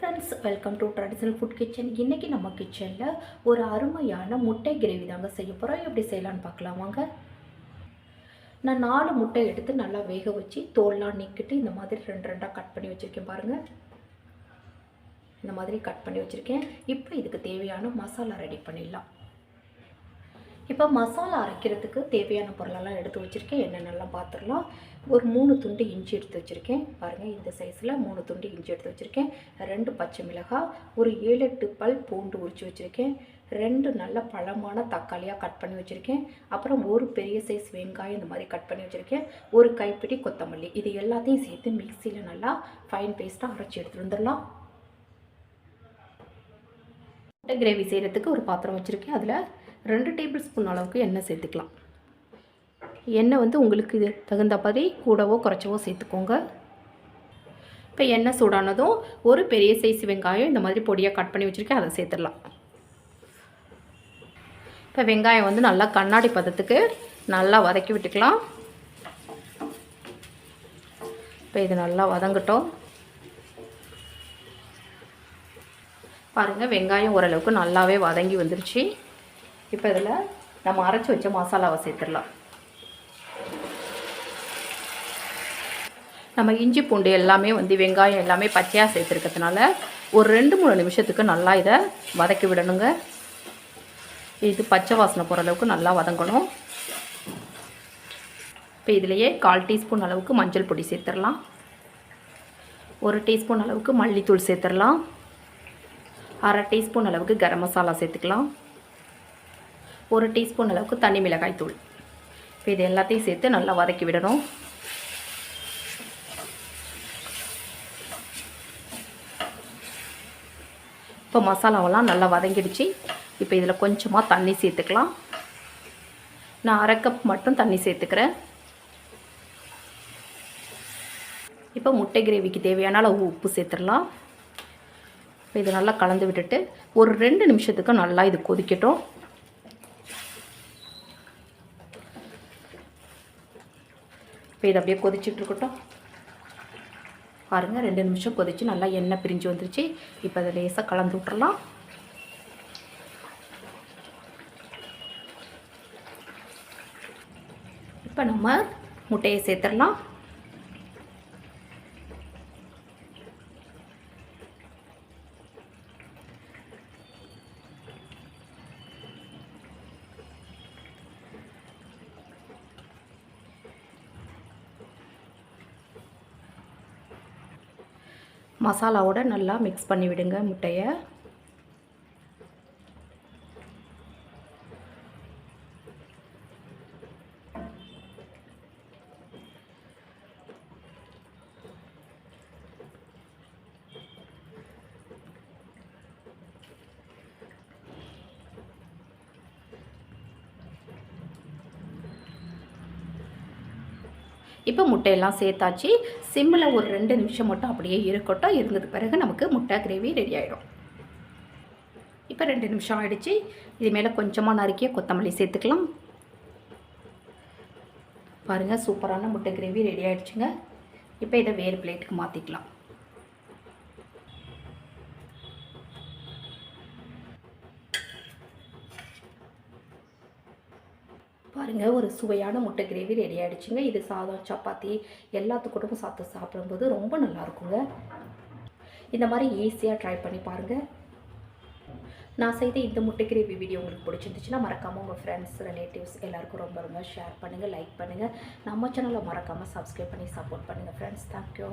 Friends welcome to traditional food kitchen இன்றைக்கி நம்ம கிச்சனில் ஒரு அருமையான முட்டை கிரேவி தாங்க செய்ய போகிறோம் எப்படி செய்யலான்னு பார்க்கலாம் வாங்க. நான் நாலு முட்டை எடுத்து நல்லா வேக வச்சு தோல்லாம் நீக்கிட்டு இந்த மாதிரி ரெண்டு ரெண்டாக கட் பண்ணி வச்சுருக்கேன் பாருங்கள் இந்த மாதிரி கட் பண்ணி வச்சுருக்கேன். இப்போ இதுக்கு தேவையான மசாலா ரெடி பண்ணிடலாம். இப்போ மசாலா அரைக்கிறதுக்கு தேவையான பொருளெல்லாம் எடுத்து வச்சுருக்கேன். என்னென்னலாம் பார்த்துடலாம் ஒரு மூணு துண்டு இஞ்சி எடுத்து வச்சுருக்கேன். பாருங்கள் இந்த சைஸில் மூணு துண்டு இஞ்சி எடுத்து வச்சுருக்கேன். ரெண்டு பச்சை மிளகாய் ஒரு ஏழு எட்டு பல் பூண்டு உரித்து வச்சுருக்கேன். ரெண்டு நல்ல பழமான தக்காளியாக கட் பண்ணி வச்சுருக்கேன். அப்புறம் ஒரு பெரிய சைஸ் வெங்காயம் இந்த மாதிரி கட் பண்ணி வச்சுருக்கேன். ஒரு கைப்பிடி கொத்தமல்லி. இது எல்லாத்தையும் சேர்த்து மிக்சியில் நல்லா ஃபைன் பேஸ்ட்டாக அரைச்சி எடுத்துகிட்டு வந்துடலாம். முட்டை கிரேவி செய்கிறதுக்கு ஒரு பாத்திரம் வச்சுருக்கேன். அதில் ரெண்டு டேபிள் ஸ்பூன் அளவுக்கு எண்ணெய் சேர்த்துக்கலாம். எண்ணெய் வந்து உங்களுக்கு இது மாதிரி கூடவோ குறைச்சவோ சேர்த்துக்கோங்க. இப்போ எண்ணெய் சூடானதும் ஒரு பெரிய சைஸ் வெங்காயம் இந்த மாதிரி பொடியாக கட் பண்ணி வச்சுருக்கேன் அதை சேர்த்துடலாம். இப்போ வெங்காயம் வந்து நல்லா கண்ணாடி பதத்துக்கு நல்லா வதக்கி விட்டுக்கலாம். இப்போ இது நல்லா வதங்கட்டும். பாருங்கள் வெங்காயம் ஓரளவுக்கு நல்லாவே வதங்கி வந்துருச்சு. இப்போ இதில் நம்ம அரைச்சி வச்ச மசாலாவை சேர்த்துடலாம். நம்ம இஞ்சி பூண்டு எல்லாமே வந்து வெங்காயம் எல்லாமே பச்சையாக சேர்த்துருக்கிறதுனால ஒரு ரெண்டு மூணு நிமிஷத்துக்கு நல்லா இதை வதக்கி விடணுங்க. இது பச்சை வாசனை போகிற அளவுக்கு நல்லா வதங்கணும். இப்போ இதிலையே கால் டீஸ்பூன் அளவுக்கு மஞ்சள் பொடி சேர்த்துடலாம். ஒரு டீஸ்பூன் அளவுக்கு மல்லித்தூள் சேர்த்துடலாம். அரை டீஸ்பூன் அளவுக்கு கரம் மசாலா சேர்த்துக்கலாம். ஒரு டீஸ்பூன் அளவுக்கு தனி மிளகாய் தூள். இப்போ இது எல்லாத்தையும் சேர்த்து நல்லா வதக்கி விடணும். இப்போ மசாலாவெல்லாம் நல்லா வதங்கிடுச்சு. இப்போ இதில் கொஞ்சமாக தண்ணி சேர்த்துக்கலாம். நான் அரை கப் மட்டும் தண்ணி சேர்த்துக்கிறேன். இப்போ முட்டை கிரேவிக்கு தேவையான அளவு உப்பு சேர்த்துடலாம். இப்போ இதை நல்லா கலந்து விட்டுட்டு ஒரு ரெண்டு நிமிஷத்துக்கு நல்லா இது கொதிக்கட்டும். இப்போ இது அப்படியே கொதிச்சுட்டு இருக்கட்டும் பாருங்கள் ரெண்டு நிமிஷம் கொதித்து நல்லா எண்ணெய் பிரிஞ்சு வந்துருச்சு. இப்போ அதை லேசாக கலந்து விட்டுறலாம். இப்போ நம்ம முட்டையை சேர்த்துடலாம். மசாலாவோட நல்லா மிக்ஸ் பண்ணி விடுங்க முட்டையை. இப்போ முட்டையெல்லாம் சேர்த்தாச்சு. சிம்மில் ஒரு ரெண்டு நிமிஷம் மட்டும் அப்படியே இருக்கட்டும். இருந்தது பிறகு நமக்கு முட்டை கிரேவி ரெடி ஆகிடும் இப்போ ரெண்டு நிமிஷம் ஆகிடுச்சு இது மேலே கொஞ்சமாக நறுக்கிய கொத்தமல்லி சேர்த்துக்கலாம். பாருங்கள் சூப்பரான முட்டை கிரேவி ரெடி ஆகிடுச்சுங்க இப்போ இதை வேறு பிளேட்டுக்கு மாற்றிக்கலாம் பாருங்கள் ஒரு சுவையான முட்டை கிரேவி ரெடி ஆகிடுச்சுங்க இது சாதம் சப்பாத்தி எல்லாத்துக்கூடவும் சாப்பிட்டு சாப்பிடும்போது ரொம்ப நல்லாயிருக்குங்க இந்த மாதிரி ஈஸியாக ட்ரை பண்ணி பாருங்கள் நான் செய்த இந்த முட்டை கிரேவி வீடியோ உங்களுக்கு பிடிச்சிருந்துச்சுன்னா மறக்காமல் உங்கள் ஃப்ரெண்ட்ஸ் ரிலேட்டிவ்ஸ் எல்லாருக்கும் ரொம்ப ரொம்ப ஷேர் பண்ணுங்கள் லைக் பண்ணுங்கள் நம்ம சேனலை மறக்காமல் சப்ஸ்கிரைப் பண்ணி சப்போர்ட் பண்ணுங்கள் ஃப்ரெண்ட்ஸ் தேங்க்யூ